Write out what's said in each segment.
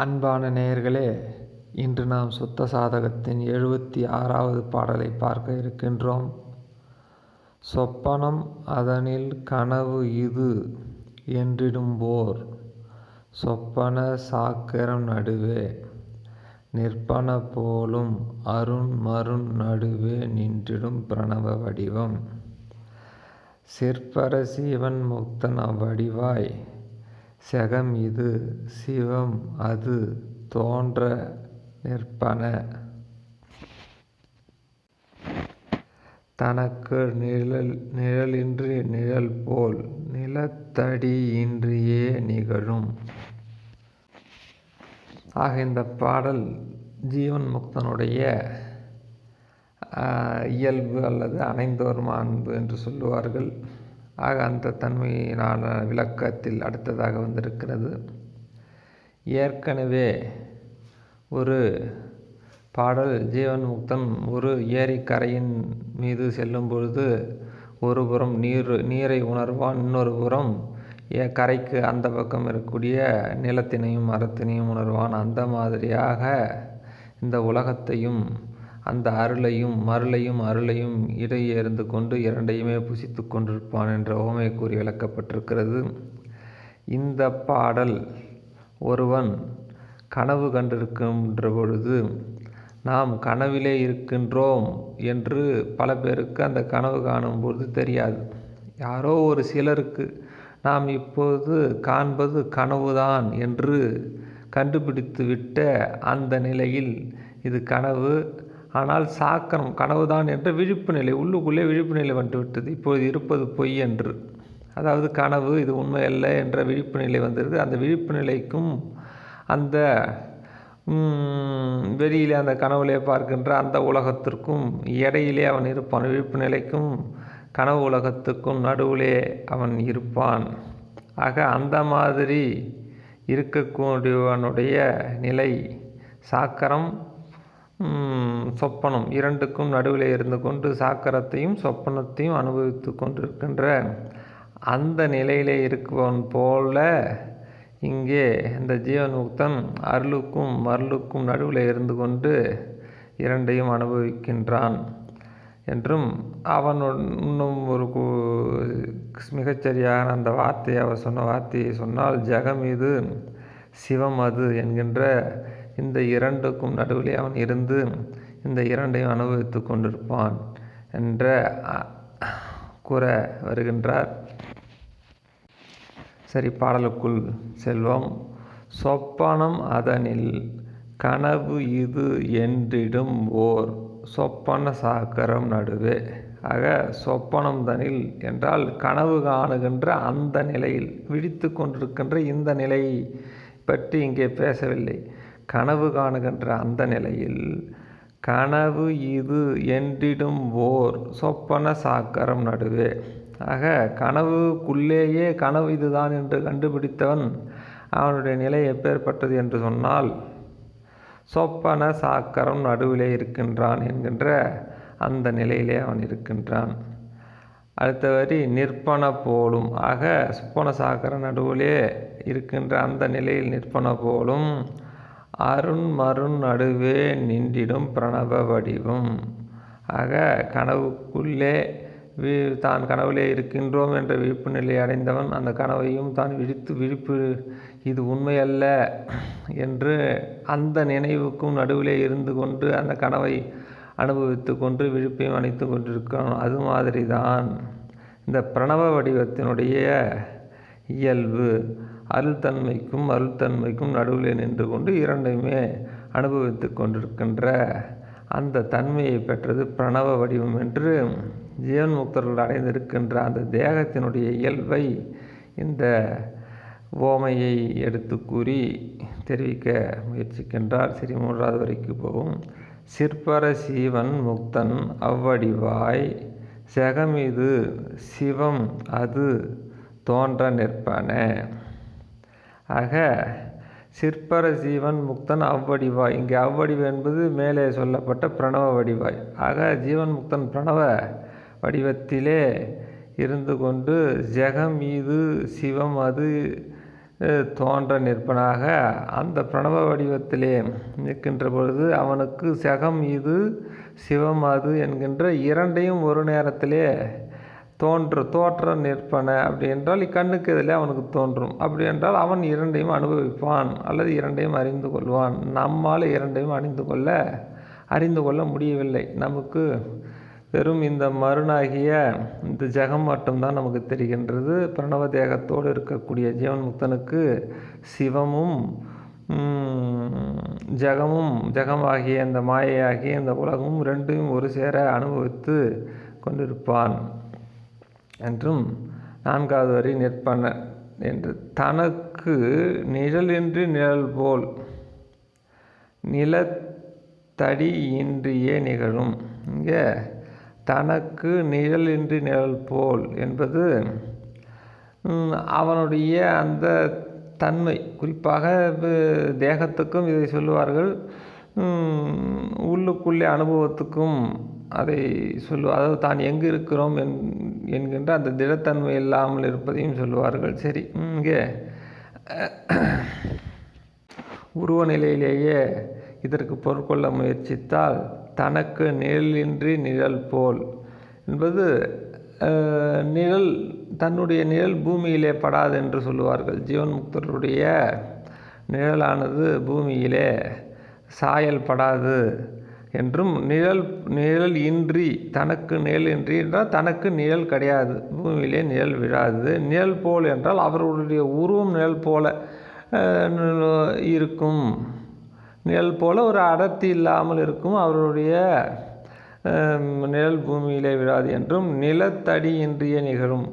அன்பான நேயர்களே இன்று நாம் சுத்த சாதகத்தின் எழுபத்தி ஆறாவது பாடலை பார்க்க இருக்கின்றோம். சொப்பனம் அதனில் கனவு இது என்றிடும்போர் சொப்பன சாக்கரம் நடுவே நிற்பன போலும் அருண் மருண் நடுவே நின்றிடும் பிரணவ வடிவம். சிற்பர சீவன் முக்தன் அவ்வடிவாய் செகம் இது சிவம் அது தோன்ற நிற்பன. தனக்கு நிழல் நிழலின்றி நிழல் போல் நிலத்தடியின்றியே நிகழும். ஆக இந்த பாடல் ஜீவன் முக்தனுடைய இயல்பு அல்லது அனைந்தோரும் அன்பு என்று சொல்லுவார்கள். ஆக அந்த தன்மையினான விளக்கத்தில் அடுத்ததாக வந்திருக்கிறது. ஏற்கனவே ஒரு பாடல் ஜீவன் முக்தன் ஒரு ஏரிக்கரையின் மீது செல்லும் பொழுது ஒரு புறம் நீர் நீரை உணர்வான் இன்னொரு புறம் ஏ கரைக்கு அந்த பக்கம் இருக்கக்கூடிய நிலத்தினையும் மரத்தினையும் உணர்வான். அந்த மாதிரியாக இந்த உலகத்தையும் அந்த அருளையும் மருளையும் அருளையும் இடையேர்ந்து கொண்டு இரண்டையுமே புசித்து கொண்டிருப்பான் என்ற ஓமை கூறி விளக்கப்பட்டிருக்கிறது. இந்த பாடல் ஒருவன் கனவு கண்டிருக்கின்ற பொழுது நாம் கனவிலே இருக்கின்றோம் என்று பல பேருக்கு அந்த கனவு காணும்போது தெரியாது. யாரோ ஒரு சிலருக்கு நாம் இப்போது காண்பது கனவுதான் என்று கண்டுபிடித்து விட்ட அந்த நிலையில் இது கனவு ஆனால் சாக்கரம் கனவுதான் என்ற விழிப்பு நிலை உள்ளுக்குள்ளே விழிப்பு நிலை வந்து விட்டது. இருப்பது பொய் என்று. அதாவது கனவு இது உண்மை அல்ல என்ற விழிப்பு நிலை வந்திருக்கு அந்த விழிப்பு நிலைக்கும் அந்த வெளியிலே அந்த கனவுலே பார்க்கின்ற அந்த உலகத்திற்கும் இடையிலே அவன் இருப்பான். விழிப்பு நிலைக்கும் கனவு உலகத்துக்கும் நடுவிலே அவன் இருப்பான். ஆக அந்த மாதிரி இருக்கக்கூடியவனுடைய நிலை சாக்கரம் சொப்பனம். இரண்டுக்கும் நடுவில் இருந்து கொண்டு சாக்கரத்தையும் சொப்பனத்தையும் அனுபவித்து கொண்டிருக்கின்ற அந்த நிலையிலே இருக்குவன் போல இங்கே இந்த ஜீவன் முக்தன் அருளுக்கும் மருளுக்கும் நடுவில் இருந்து கொண்டு இரண்டையும் அனுபவிக்கின்றான் என்றும் அவன் இன்னும் ஒரு மிகச்சரியான அந்த வார்த்தையை அவர் சொன்ன வார்த்தையை சொன்னால் ஜெகம் இது சிவம் அது என்கின்ற இந்த இரண்டுக்கும் நடுவிலே அவன் இருந்து இந்த இரண்டையும் அனுபவித்து கொண்டிருப்பான் என்ற கூற வருகின்றார். சரி பாடலுக்குள் செல்வோம். சொப்பனம் அதனில் கனவு இது என்றிடும் ஓர் சொப்பன சாக்கரம் நடுவே. ஆக சொப்பனம் தனில் என்றால் கனவு காணுகின்ற அந்த நிலையில் விழித்து கொண்டிருக்கின்ற இந்த நிலையை பற்றி இங்கே பேசவில்லை. கனவு காணுகின்ற அந்த நிலையில் கனவு இது என்றிடும் ஓர் சொப்பன சாக்கரம் நடுவே. ஆக கனவுக்குள்ளேயே கனவு இதுதான் என்று கண்டுபிடித்தவன் அவனுடைய நிலை எப்பேற்பட்டது என்று சொன்னால் சொப்பன சாக்கரம் நடுவிலே இருக்கின்றான் என்கின்ற அந்த நிலையிலே அவன் இருக்கின்றான். அடுத்த வரி நிற்பன போலும். ஆக சொப்பன சாக்கர நடுவிலே இருக்கின்ற அந்த நிலையில் நிற்பன போலும் அருண் மருண் நடுவே நின்றிடும் பிரணவ வடிவம். ஆக கனவுக்குள்ளே தான் கனவுலே இருக்கின்றோம் என்ற விழிப்பு நிலை அடைந்தவன் அந்த கனவையும் தான் விழித்து விழிப்பு இது உண்மையல்ல என்று அந்த நினைவுக்கும் நடுவிலே இருந்து கொண்டு அந்த கனவை அனுபவித்து கொண்டு விழிப்பையும் அணைத்து கொண்டிருக்கிறான். அது மாதிரி தான் இந்த பிரணவ வடிவத்தினுடைய இயல்பு. அருள்தன்மைக்கும் அருள்தன்மைக்கும் நடுவில் நின்று கொண்டு இரண்டையுமே அனுபவித்து கொண்டிருக்கின்ற அந்த தன்மையை பெற்றது பிரணவ வடிவம் என்று ஜீவன் முக்தர்கள் அடைந்திருக்கின்ற அந்த தேகத்தினுடைய இயல்பை இந்த ஓமையை எடுத்து கூறி தெரிவிக்க முயற்சிக்கின்றார். சரி மூன்றாவது வரைக்கு போகும் சிற்பர சீவன் முக்தன் அவ்வடிவாய் செகமிது சிவம் அது தோன்ற நிற்பன. ஆக சிற்பர ஜீவன் முக்தன் அவ்வடிவாய். இங்கே அவ்வடிவு என்பது மேலே சொல்லப்பட்ட பிரணவ வடிவாய். ஆக ஜீவன் முக்தன் பிரணவ வடிவத்திலே இருந்து கொண்டு ஜெகம் இது சிவம் அது தோன்ற நிற்பனாக அந்த பிரணவ வடிவத்திலே நிற்கின்ற பொழுது அவனுக்கு செகம் இது சிவம் அது என்கின்ற இரண்டையும் ஒரு நேரத்திலே தோன்ற தோற்ற நிற்பன. அப்படி என்றால் இக்கண்ணுக்கு எதிலே அவனுக்கு தோன்றும். அப்படி என்றால் அவன் இரண்டையும் அனுபவிப்பான் அல்லது இரண்டையும் அறிந்து கொள்வான். நம்மால் இரண்டையும் அறிந்து கொள்ள அறிந்து கொள்ள முடியவில்லை. நமக்கு வெறும் இந்த மருணாகிய இந்த ஜெகம் மட்டும்தான் நமக்கு தெரிகின்றது. பிரணவ தேகத்தோடு இருக்கக்கூடிய ஜீவன் முக்தனுக்கு சிவமும் ஜெகமும் ஜெகமாகிய இந்த மாயையாகிய இந்த உலகமும் ரெண்டையும் ஒரு சேர அனுபவித்து கொண்டிருப்பான். என்றும் நான்காவது வரி நிற்பன என்று. தனக்கு நிழலின்றி நிழல் போல் நிலத்தடி இன்றியே நிகழும். இங்கே தனக்கு நிழலின்றி நிழல் போல் என்பது அவனுடைய அந்த தன்மை. குறிப்பாக தேகத்துக்கும் இதை சொல்லுவார்கள் உள்ளுக்குள்ளே அனுபவத்துக்கும் அதை சொல்லு அதாவது தான் எங்கு இருக்கிறோம் என் என்கின்ற அந்த திடத்தன்மை இல்லாமல் இருப்பதையும் சொல்லுவார்கள். சரி இங்கே உருவ நிலையிலேயே இதற்கு பொருட்கொள்ள முயற்சித்தால் தனக்கு நிழலின்றி நிழல் போல் என்பது நிழல் தன்னுடைய நிழல் பூமியிலே படாது என்று சொல்லுவார்கள். ஜீவன் முக்தருடைய நிழலானது பூமியிலே சாயல் படாது என்றும் நிழல் நிழல் இன்றி தனக்கு நிழல் இன்றி என்றால் தனக்கு நிழல் கிடையாது. பூமியிலே நிழல் விழாது நிழல் போல் என்றால் அவர்களுடைய உருவம் நிழல் போல இருக்கும். நிழல் போல ஒரு அடர்த்தி இல்லாமல் இருக்கும். அவருடைய நிழல் பூமியிலே விழாது என்றும் நிலத்தடி இன்றிய நிகழும்.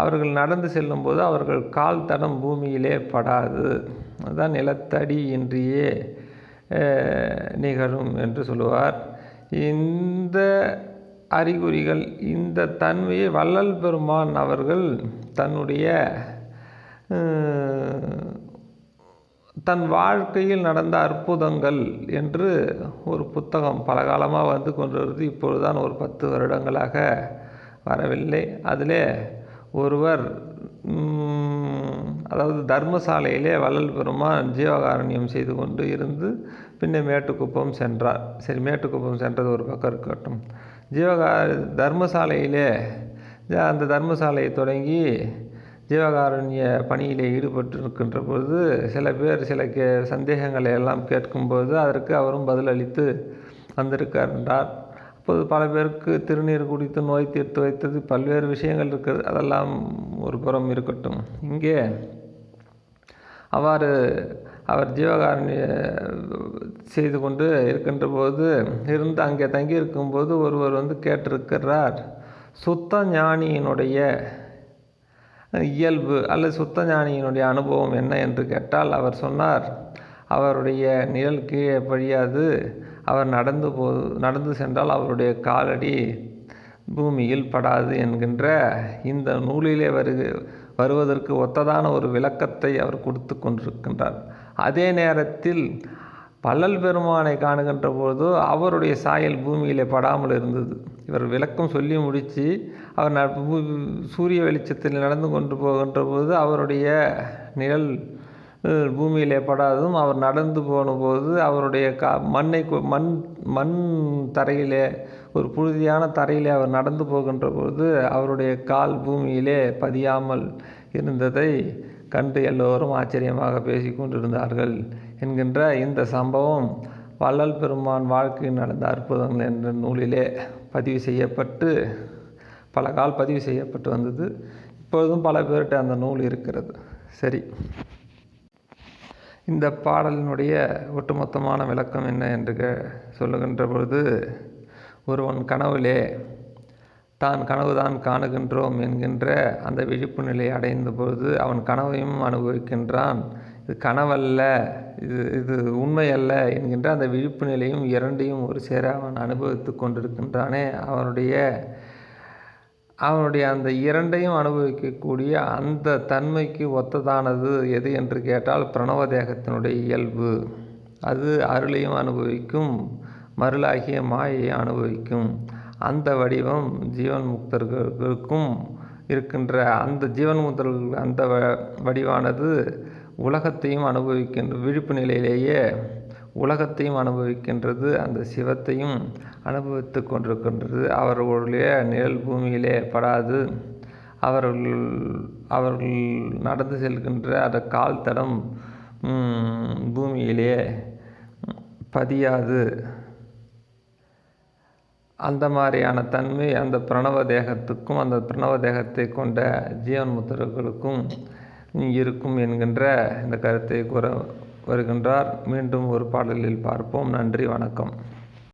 அவர்கள் நடந்து செல்லும்போது அவர்கள் கால் தடம் பூமியிலே படாது. அதுதான் நிலத்தடி இன்றியே நிகழும் என்று சொல்லுவார். இந்த அறிகுறிகள் இந்த தன்மையை வள்ளல் பெருமான் அவர்கள் தன்னுடைய தன் வாழ்க்கையில் நடந்த அற்புதங்கள் என்று ஒரு புத்தகம் பல காலமாக வந்து கொண்டு வருது இப்பொழுதுதான் ஒரு பத்து வருடங்களாக வரவில்லை. அதிலே ஒருவர் அதாவது தர்மசாலையிலே வள்ளல் பெருமான் ஜீவகாரண்யம் செய்து கொண்டு இருந்து பின்னே மேட்டுக்குப்பம் சென்றார். சரி மேட்டுக்குப்பம் சென்றது ஒரு பக்கம் இருக்கட்டும். ஜீவகா தர்மசாலையிலே அந்த தர்மசாலையை தொடங்கி ஜீவகாருண்ய பணியிலே ஈடுபட்டு இருக்கின்ற பொழுது சில பேர் சில கே சந்தேகங்களை எல்லாம் கேட்கும்போது அதற்கு அவரும் பதிலளித்து வந்திருக்கின்றார் அப்போது பல பேருக்கு திருநீர் குடித்து நோய் தீர்த்து வைத்தது பல்வேறு விஷயங்கள் இருக்குது. அதெல்லாம் ஒரு புறம் இருக்கட்டும். இங்கே அவ்வாறு அவர் ஜீவகாரணிய செய்து கொண்டு இருக்கின்ற போது இருந்து அங்கே தங்கி இருக்கும்போது ஒருவர் வந்து கேட்டிருக்கிறார் சுத்த ஞானியினுடைய இயல்பு அல்லது சுத்த ஞானியினுடைய அனுபவம் என்ன? என்று கேட்டால் அவர் சொன்னார் அவருடைய நிழல் கீழே பழியாது அவர் நடந்து போ நடந்து சென்றால் அவருடைய காலடி பூமியில் படாது என்கின்ற இந்த நூலிலே வருகிற வருவதற்கு ஒத்ததான ஒரு விளக்கத்தை அவர் கொடுத்து கொண்டிருக்கின்றார். அதே நேரத்தில் பல்லல் பெருமானை காணுகின்ற பொழுது அவருடைய சாயல் பூமியிலே படாமல் இருந்தது. இவர் விளக்கம் சொல்லி முடித்து அவர் சூரிய வெளிச்சத்தில் நடந்து கொண்டு போகின்ற போது அவருடைய நிழல் பூமியிலே படாததும் அவர் நடந்து போனபோது அவருடைய கா மண்ணை மண் மண் தரையிலே ஒரு புழுதியான தரையிலே அவர் நடந்து போகின்ற பொழுது அவருடைய கால் பூமியிலே பதியாமல் இருந்ததை கண்டு எல்லோரும் ஆச்சரியமாக பேசி கொண்டிருந்தார்கள் என்கின்ற இந்த சம்பவம் வள்ளல் பெருமான் வாழ்க்கையில் நடந்த அற்புதங்கள் என்ற நூலிலே பதிவு செய்யப்பட்டு பல கால் பதிவு செய்யப்பட்டு வந்தது. இப்பொழுதும் பல பேர்கிட்ட அந்த நூல் இருக்கிறது. சரி. இந்த பாடலினுடைய ஒட்டுமொத்தமான விளக்கம் என்ன என்று சொல்லுகின்ற பொழுது ஒருவன் கனவுலே தான் கனவுதான் காணுகின்றோம் என்கின்ற அந்த விழிப்பு நிலையை அடைந்த பொழுது அவன் கனவையும் அனுபவிக்கின்றான். இது கனவல்ல இது இது உண்மை அல்ல என்கின்ற அந்த விழிப்பு நிலையும் இரண்டையும் ஒரு சேர அவன் அனுபவித்து கொண்டிருக்கின்றானே. அவனுடைய அவனுடைய அந்த இரண்டையும் அனுபவிக்கக்கூடிய அந்த தன்மைக்கு ஒத்ததானது எது என்று கேட்டால் பிரணவ தேகத்தினுடைய இயல்பு. அது அருளையும் அனுபவிக்கும் மருளாகிய மாயையை அனுபவிக்கும். அந்த வடிவம் ஜீவன் முக்தர்களுக்கும் இருக்கின்ற அந்த ஜீவன் முக்தர்கள் அந்த வடிவானது உலகத்தையும் அனுபவிக்கின்ற விழிப்பு நிலையிலேயே உலகத்தையும் அனுபவிக்கின்றது அந்த சிவத்தையும் அனுபவித்து கொண்டிருக்கின்றது. அவர்களுடைய நிழல் பூமியிலே படாது. அவர்கள் அவர்கள் நடந்து செல்கின்ற அந்த கால் தடம் பூமியிலே பதியாது. அந்த மாதிரியான தன்மை அந்த பிரணவ தேகத்துக்கும் அந்த பிரணவ தேகத்தை கொண்ட ஜீவன் முத்திரர்களுக்கும் இருக்கும் என்கின்ற இந்த கருத்தை கூற வருகின்றார். மீண்டும் ஒரு பாடலில் பார்ப்போம். நன்றி வணக்கம்.